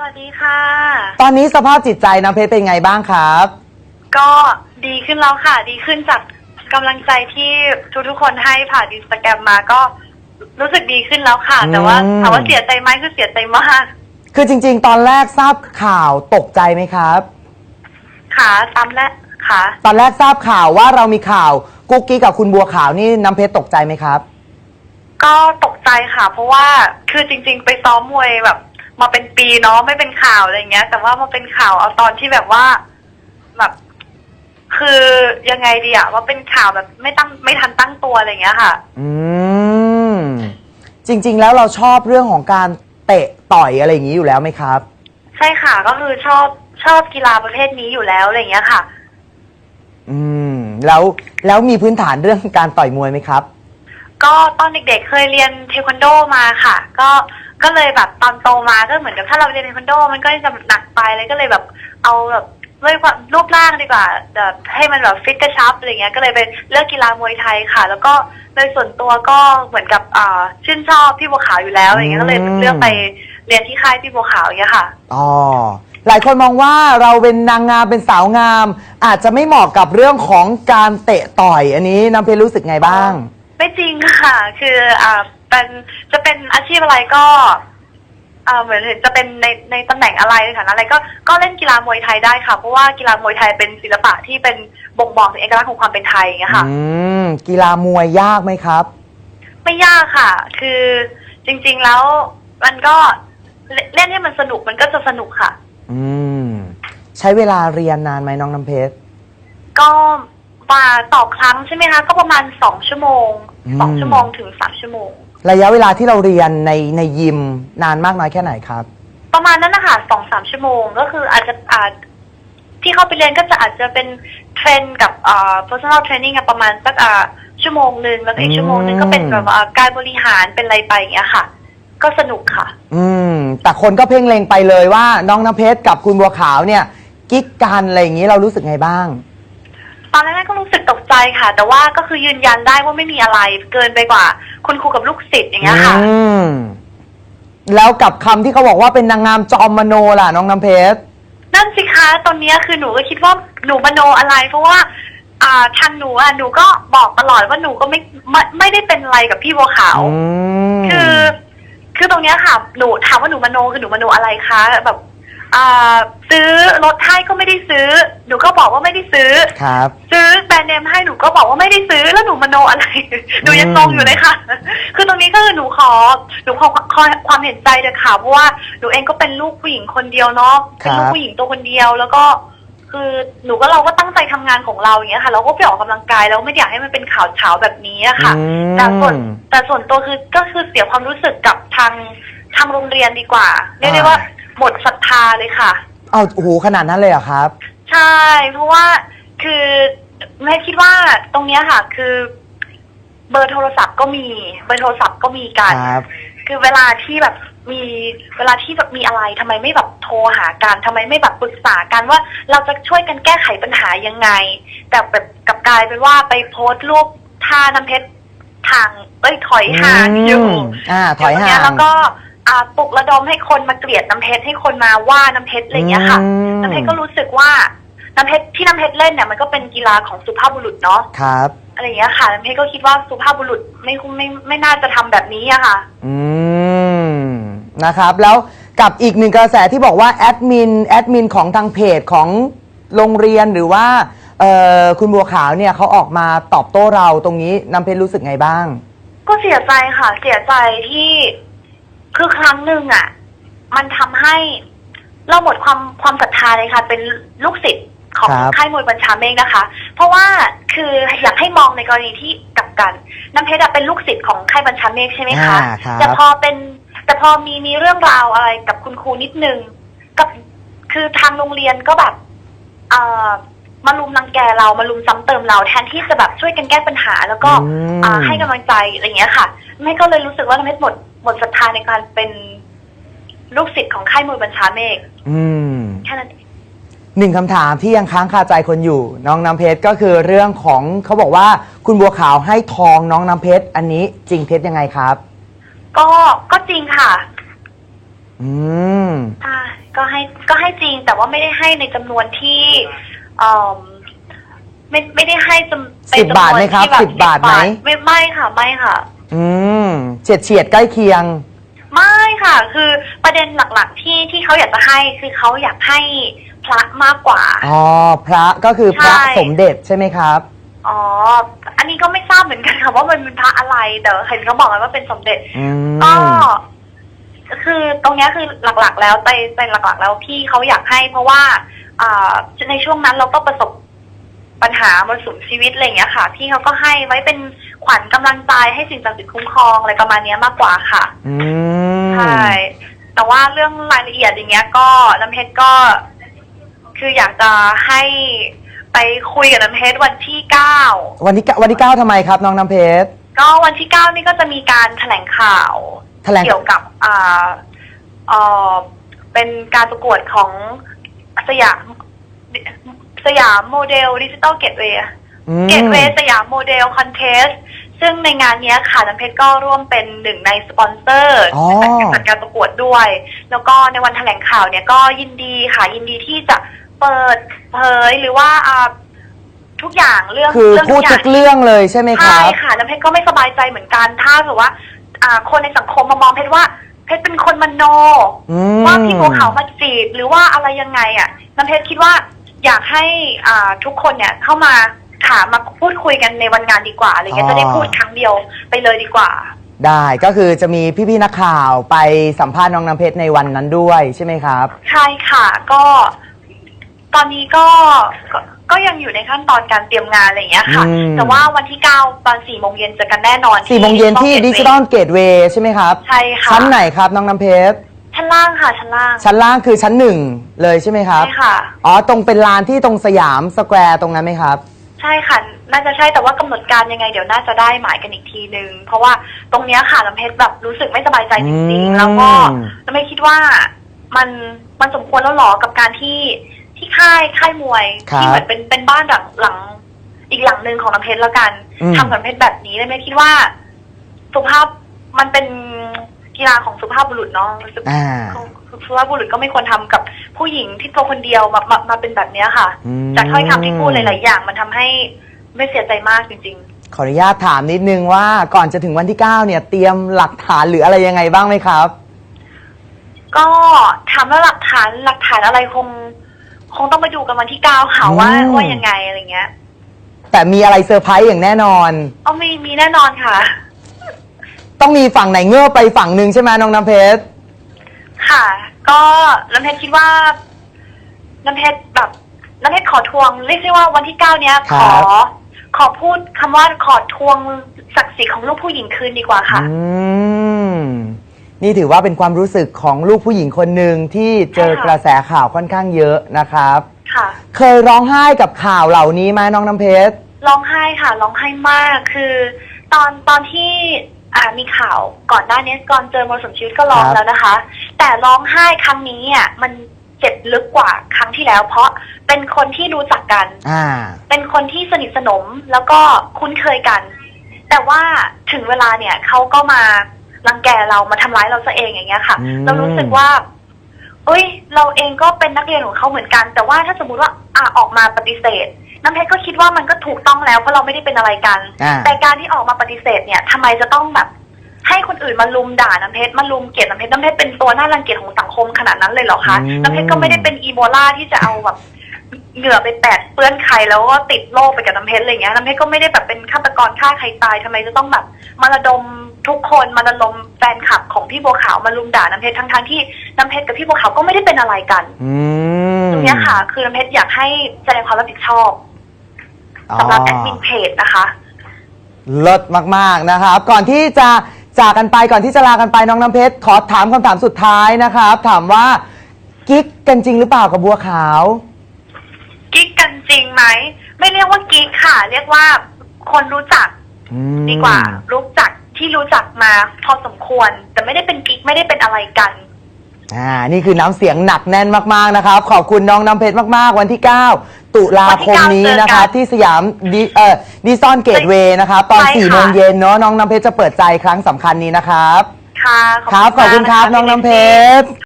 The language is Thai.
สวัสดีค่ะ ตอนนี้สภาพจิตใจน้ำเพชรเป็นไงบ้างครับ ก็ดีขึ้นแล้วค่ะ ดีขึ้นจากกำลังใจที่ทุกๆคนให้ผ่านอินสตาแกรมมาก็รู้สึกดีขึ้นแล้วค่ะ แต่ว่าอืม ถามว่าเสียใจไหมคือเสียใจมากคือจริง ๆ ตอนแรกทราบข่าวตกใจไหมครับค่ะซ้ำและค่ะตอนแรกทราบข่าวว่าเรามีข่าวกุ๊กกิ๊กกับคุณบัวขาวนี่น้ำเพชรตกใจไหมครับ ก็ตกใจค่ะ เพราะว่าคือจริง ๆ ไปซ้อมมวยแบบ มาเป็นปีเนาะไม่เป็นข่าวอะไรเงี้ย แต่ว่ามาเป็นข่าวเอาตอนที่แบบว่าแบบคือยังไงดีอะว่าเป็นข่าวแบบไม่ตั้งไม่ทันตั้งตัวอะไรเงี้ยค่ะ อืม จริง ๆ แล้วเราชอบเรื่องของการเตะต่อยอะไรอย่างนี้อยู่แล้วไหมครับ ใช่ค่ะก็คือชอบชอบกีฬาประเภทนี้อยู่แล้วอะไรเงี้ยค่ะ อืม แล้วแล้วมีพื้นฐานเรื่องการต่อยมวยไหมครับ ก็ตอนเด็กๆเคยเรียนเทควันโดมาค่ะ ก็ ก็เลยแบบตอนโตมาก็เหมือนกับถ้าเราเรียนเทควันโด มันก็จะหนักไปเลยก็เลยแบบเอาแบบด้วยความรูปร่างดีกว่าแบบให้มันแบบฟิตกระชับอะไรเงี้ยก็เลยไปเลือกกีฬามวยไทยค่ะ แล้วก็โดยส่วนตัวก็เหมือนกับอ่าชื่นชอบพี่บัวขาวอยู่แล้วอะไรเงี้ยก็เลยอืมเลือกไปเรียนที่ค่ายพี่บัวขาวอย่างเงี้ยค่ะ อ๋อ หลายคนมองว่าเราเป็นนางงามเป็นสาวงาม อาจจะไม่เหมาะกับเรื่องของการเตะต่อยอันนี้น้ำเพชรรู้สึกไงบ้าง ไม่จริงค่ะ คืออ่า เป็นจะเป็นอาชีพอะไรก็อ่าเหมือนจะเป็นในในตำแหน่งอะไรในฐานะอะไรก็ก็เล่นกีฬามวยไทยได้ค่ะ เพราะว่ากีฬามวยไทยเป็นศิลปะที่เป็นบ่งบอกถึงเอกลักษณ์ของความเป็นไทยอย่างเงี้ยค่ะ อืมกีฬามวยยากไหมครับ ไม่ยากค่ะ คือจริง ๆแล้วมันก็เล่นเล่นให้มันสนุกมันก็จะสนุกค่ะ อืม ใช้เวลาเรียนนานไหมน้องน้ำเพชร ก็มาต่อครั้งใช่ไหมคะ ก็ประมาณสองชั่วโมงอืม สองชั่วโมงถึงสามชั่วโมง ระยะเวลาที่เราเรียนในในยิมนานมากน้อยแค่ไหนครับ ประมาณนั้นนะคะสองสามชั่วโมงก็คืออาจจะอาจที่เข้าไปเรียนก็จะอาจจะเป็นเทรนกับอ่า personal training อะประมาณสักอ่าชั่วโมงหนึ่งแล้วก็อีกอืมชั่วโมงหนึ่งก็เป็นแบบอ่าการบริหารเป็นอะไรไปอย่างเงี้ยค่ะ ก็สนุกค่ะ อืม แต่คนก็เพ่งเล็งไปเลยว่าน้องน้ำเพชรกับคุณบัวขาวเนี่ย กิ๊กกันอะไรอย่างนี้เรารู้สึกไงบ้าง ตอนแรกๆก็รู้สึกตกใจค่ะ แต่ว่าก็คือยืนยันได้ว่าไม่มีอะไรเกินไปกว่า คุณครูกับลูกศิษย์อย่างเงี้ยค่ะ อืมแล้วกับคำที่เขาบอกว่าเป็นนางงามจอมมโนล่ะน้องน้ำเพชร นั่นสิคะตอนเนี้ยคือหนูก็คิดว่าหนูมโนอะไร เพราะว่า อ่าทางหนูอะหนูก็บอกตลอดว่าหนูก็ไม่ไม่ไม่ได้เป็นอะไรกับพี่บัวขาว อืม คือ คือตรงเนี้ยค่ะ หนูถามว่าหนูมโนคือหนูมโนอะไรคะ แบบ อ่าซื้อรถให้ก็ไม่ได้ซื้อ หนูก็บอกว่าไม่ได้ซื้อ ครับ ซื้อแบรนด์เนมให้หนูก็บอกว่าไม่ได้ซื้อแล้วหนูมโนอะไร หนูยังงงอยู่เลยค่ะ คือตรงนี้ก็คือหนูขอหนูขอขอความเห็นใจเถอะค่ะเพราะว่าหนูเองก็เป็นลูกผู้หญิงคนเดียวเนาะเป็นลูกผู้หญิงตัวคนเดียวแล้วก็ คือหนูก็เราก็ตั้งใจทำงานของเราอย่างเงี้ยค่ะ เราก็ไปออกกำลังกายแล้วไม่อยากให้มันเป็นข่าวเช้าแบบนี้อะค่ะ อืมแต่ส่วนแต่ส่วนตัวคือก็คือเสียความรู้สึกกับทางทางโรงเรียนดีกว่าเรียกได้ว่า หมดศรัทธาเลยค่ะ เอาโอ้โหขนาดนั้นเลยเหรอครับ ใช่ เพราะว่าคือแม่คิดว่าตรงเนี้ยค่ะ คือ เบอร์โทรศัพท์ก็มี เบอร์โทรศัพท์ก็มีกัน ครับ คือเวลาที่แบบมีเวลาที่แบบมีอะไรทำไมไม่แบบโทรหากันทำไมไม่แบบปรึกษากันว่าเราจะช่วยกันแก้ไขปัญหายังไง แต่แบบกลับกลายเป็นว่าไปโพสต์รูปท่าน้ำเพชรทางเอ้ยถอยห่างอยู่มอ่า ถอยตรงห่าเนี้ง แล้วก็ อ่าปลุกระดมให้คนมาเกลียดน้ำเพชรให้คนมาว่าน้ำเพชรอะไรอย่างเงี้ยค่ะ อืม น้ำเพชรก็รู้สึกว่าน้ำเพชรที่น้ำเพชรเล่นเนี่ยมันก็เป็นกีฬาของสุภาพบุรุษเนาะครับ อะไรอย่างเงี้ยค่ะน้ำเพชรก็คิดว่าสุภาพบุรุษไม่ไม่ไม่น่าจะทำแบบนี้อะค่ะ อืม นะครับ แล้วกับอีกหนึ่งกระแสที่บอกว่าแอดมินแอดมินของทางเพจของโรงเรียนหรือว่าเอ่อคุณบัวขาวเนี่ยเขาออกมาตอบโต้เราตรงนี้น้ำเพชรรู้สึกไงบ้าง ก็เสียใจค่ะ เสียใจที่ คือครั้งหนึ่งอะ มันทำให้เราหมดความความศรัทธาเลยค่ะ เป็นลูกศิษย์ของครับค่ายมวยบัญชาเมฆนะคะ เพราะว่าคืออยากให้มองในกรณีที่กลับกัน น้ำเพชรอะเป็นลูกศิษย์ของค่ายบัญชาเมฆใช่ไหมคะอ่าครับแต่พอเป็นแต่พอมีมีเรื่องราวอะไรกับคุณครูนิดนึงกับคือทางโรงเรียนก็แบบเอ่อมาลุมรังแกเรามาลุมซ้ำเติมเราแทนที่จะแบบช่วยกันแก้ปัญหา แล้วก็อืมอ่าให้กำลังใจอะไรอย่างเงี้ยค่ะแม่ก็เลยรู้สึกว่าน้ำเพชรหมด หมดศรัทธาในการเป็นลูกศิษย์ของค่ายมวยบัญชาเมฆอืมแค่นั้นเองหนึ่งคำถามที่ยังค้างคาใจคนอยู่ น้องน้ำเพชรก็คือเรื่องของเขาบอกว่าคุณบัวขาวให้ทองน้องน้ำเพชรอันนี้จริงเท็จยังไงครับ ก็ก็จริงค่ะอืมใช่ก็ให้ก็ให้จริงแต่ว่าไม่ได้ให้ในจำนวนที่เอ่อไม่ไม่ได้ให้จำสิบบาทไหมครับในจำนวนที่สิบบาทไหม ไม่ไม่ค่ะไม่ค่ะ อืมเฉียดเฉียดๆใกล้เคียง ไม่ค่ะ คือประเด็นหลักๆที่ที่เขาอยากจะให้คือเขาอยากให้พระมากกว่า อ๋อ พระก็คือพระใช่ สมเด็จใช่ไหมครับ อ๋อ อันนี้ก็ไม่ทราบเหมือนกันค่ะว่ามันเป็นพระอะไร แต่เห็นเขาบอกกันว่าเป็นสมเด็จ อืม ก็คือตรงเนี้ยคือหลักๆ แล้วแต่แต่หลักๆ แล้วพี่เขาอยากให้ เพราะว่าอ่าในช่วงนั้นเราก็ประสบ ปัญหามรสุมชีวิตอะไรอย่างเงี้ยค่ะ พี่เขาก็ให้ไว้เป็นขวัญกำลังใจให้สิ่งศักดิ์สิทธิ์คุ้มครองอะไรประมาณเนี้ยมากกว่าค่ะอืมใช่แต่ว่าเรื่องรายละเอียดอย่างเงี้ย ก็น้ำเพชรก็ คืออยากจะให้ไปคุยกับน้ำเพชรวันที่เก้าวันที่เก้าวันที่เก้าทำไมครับ น้องน้ำเพชรก็วันที่เก้านี่ก็จะมีการแถลงข่าว แถลง เกี่ยวกับอ่าเอ่อเป็นการประกวดของสยาม สยามโมเดลดิจิตอลเกตเวย์อืม เกตเวย์สยามโมเดลคอนเทสซึ่งในงานเนี้ยค่ะน้ำเพชรก็ร่วมเป็นหนึ่งในสปอนเซอร์อ๋อในการจัดการประกวดด้วย แล้วก็ในวันแถลงข่าวเนี่ยก็ยินดีค่ะ ยินดีที่จะเปิดเผยหรือว่าอ่าทุกอย่างเรื่องคือเรื่องพูทุดกอย่าทุง กเรื่องเลยใช่ไหมคใช่รับค่ะน้ำเพชรก็ไม่สบายใจเหมือนกันถ้าเกิดว่า อ่า คนในสังคมมามองเพชรว่า เพชรเป็นคนมโน อืม ว่าพี่บัวขาวมาจีบหรือว่าอะไรยังไงอะน้ำเพชรคิดว่า อยากให้อ่าทุกคนเนี่ยเข้ามาถามมาพูดคุยกันในวันงานดีกว่าอะไรเงี้ยอ๋อ จะได้พูดครั้งเดียวไปเลยดีกว่า ได้ก็คือจะมีพี่ๆนักข่าวไปสัมภาษณ์น้องน้ำเพชรในวันนั้นด้วยใช่ไหมครับ ใช่ค่ะ ก็ ตอนนี้ก็ก็ก็ยังอยู่ในขั้นตอนการเตรียมงานอะไรอย่างเงี้ยค่ะ อืม แต่ว่าวันที่เก้าตอนสี่โมงเย็นเจอกันแน่นอนสี่โมงเย็นที่ดิจิ Digital ตอลเกตเวย์ใช่ไหมครับ ใช่ค่ะชั้นไหนครับน้องน้ำเพชรชั้น ล่างค่ะชั้นล่าง ชั้นล่างคือชั้นหนึ่งเลยใช่ไหมครับใช่ค่ะ อ๋อตรงเป็นลานที่ตรงสยามสแควร์ตรงนั้นไหมครับ ใช่ค่ะ น่าจะใช่แต่ว่ากำหนดการยังไงเดี๋ยวน่าจะได้หมายกันอีกทีนึง เพราะว่าตรงเนี้ยค่ะลำเพชรแบบรู้สึกไม่สบายใจจริงอืม ๆ แล้วก็ลำเพชรคิดว่ามันมันสมควรแล้วหรอกับการที่ที่ค่ายค่ายมวยครับที่เหมือนเป็นเป็นบ้านหลังหลัง อีกหลังหนึ่งของลำเพชรแล้วกันอืม ทำกับลำเพชรแบบนี้ลำเพชรคิดว่า สุภาพมันเป็น กีฬาของสุภาพบุรุษเนาะสุอ่า สุภาพบุรุษก็ไม่ควรทำกับผู้หญิงที่ตัวคนเดียวมามามาเป็นแบบเนี้ยค่ะ อืม จากถ้อยคำที่พูดหลายๆอย่าง มันทำให้ไม่เสียใจมากจริง ขออนุญาตถามนิดนึงว่าก่อนจะถึงวันที่ 9 เนี่ย เตรียมหลักฐานหรืออะไรยังไงบ้างไหมครับ ๆ ก็ถามว่าหลักฐานหลักฐานอะไรคง คงต้องไปดูกันวันที่เก้าค่ะอืมว่าว่ายังไงอะไรเงี้ยแต่มีอะไรเซอร์ไพรส์อย่างแน่นอน เอามีมีแน่นอนค่ะ ต้องมีฝั่งไหนเงือบไปฝั่งหนึ่งใช่ไหมน้องน้ำเพชร ค่ะ ก็น้ำเพชรคิดว่า น้ำเพชรแบบน้ำเพชรขอทวงเรียกได้ว่าวันที่เก้าเนี้ยคขรัอบขอพูดคำว่าขอทวงศักดิ์ศรีของลูกผู้หญิงคืนดีกว่าค่ะ อืม นี่ถือว่าเป็นความรู้สึกของลูกผู้หญิงคนหนึ่งที่เจอใช่ค่ะ กระแสข่าวค่อนข้างเยอะนะครับ ค่ะ เคยร้องไห้กับข่าวเหล่านี้ไหมน้องน้ำเพชร ร้องไห้ค่ะร้องไห้มากคือ ตอนตอนที่ อ่ามีข่าวก่อนหน้านี้ก่อนเจอมรสุมชีวิตก็ร้องครับ แล้วนะคะ แต่ร้องไห้ครั้งนี้อะมันเจ็บลึกกว่าครั้งที่แล้ว เพราะเป็นคนที่รู้จักกัน อ่า เป็นคนที่สนิทสนมแล้วก็คุ้นเคยกัน แต่ว่าถึงเวลาเนี่ยเขาก็มารังแกเรามาทำร้ายเราซะเองอย่างเงี้ยค่ะ อืม เรารู้สึกว่าเอ้ย เราเองก็เป็นนักเรียนของเขาเหมือนกัน แต่ว่าถ้าสมมุติว่าอะออกมาปฏิเสธ น้ำเพชรก็คิดว่ามันก็ถูกต้องแล้วเพราะเราไม่ได้เป็นอะไรกัน อ่า แต่การที่ออกมาปฏิเสธเนี่ยทำไมจะต้องแบบ ให้คนอื่นมาลุมด่าน้ำเพชรมาลุมเกลียดน้ำเพชรน้ำเพชรเป็นตัวน่ารังเกียจของสังคมขนาดนั้นเลยเหรอคะอืม น้ำเพชรก็ไม่ได้เป็นอีโบลาที่จะเอาแบบเหงื่อไปแปดเปื้อนใครแล้วก็ติดโรคไปกับน้ำเพชรอะไรเงี้ยน้ำเพชรก็ไม่ได้แบบเป็นฆาตกรฆ่าใครตายทำไมจะต้องแบบมาระดมทุกคนมาระดมแฟนคลับของพี่บัวขาวมาลุมด่าน้ำเพชรทั้งๆที่น้ำเพชรกับพี่บัวขาวก็ไม่ได้เป็นอะไรกัน อืม ตรงเนี้ยค่ะ คือน้ำเพชรอยากให้แสดงความรับผิดชอบ สำหรับแอดมินเพจนะคะ เลิศมากๆนะครับ ก่อนที่จะจากกันไปก่อนที่จะลากันไปน้องน้ำเพชรขอถามคำถามสุดท้ายนะครับ ถามว่ากิ๊กกันจริงหรือเปล่ากับบัวขาว กิ๊กกันจริงไหม ไม่เรียกว่ากิ๊กค่ะ เรียกว่าคนรู้จักอืม ดีกว่า รู้จักที่รู้จักมาพอสมควร แต่ไม่ได้เป็นกิ๊กไม่ได้เป็นอะไรกัน อ่านี่คือน้ำเสียงหนักแน่นมากๆนะครับ ขอบคุณน้องน้ำเพชรมากๆ วันที่ 9 ตุลาคมนี้นะครับที่สยามดิเอ่อดิซอนเกตเวย์นะครับตอนใช่ค่ะ 4โมงเย็นเนาะน้องน้ำเพชรจะเปิดใจครั้งสำคัญนี้นะครับ ค่ะ ครับ ขอบคุณครับมากะน้องน้ำเพชร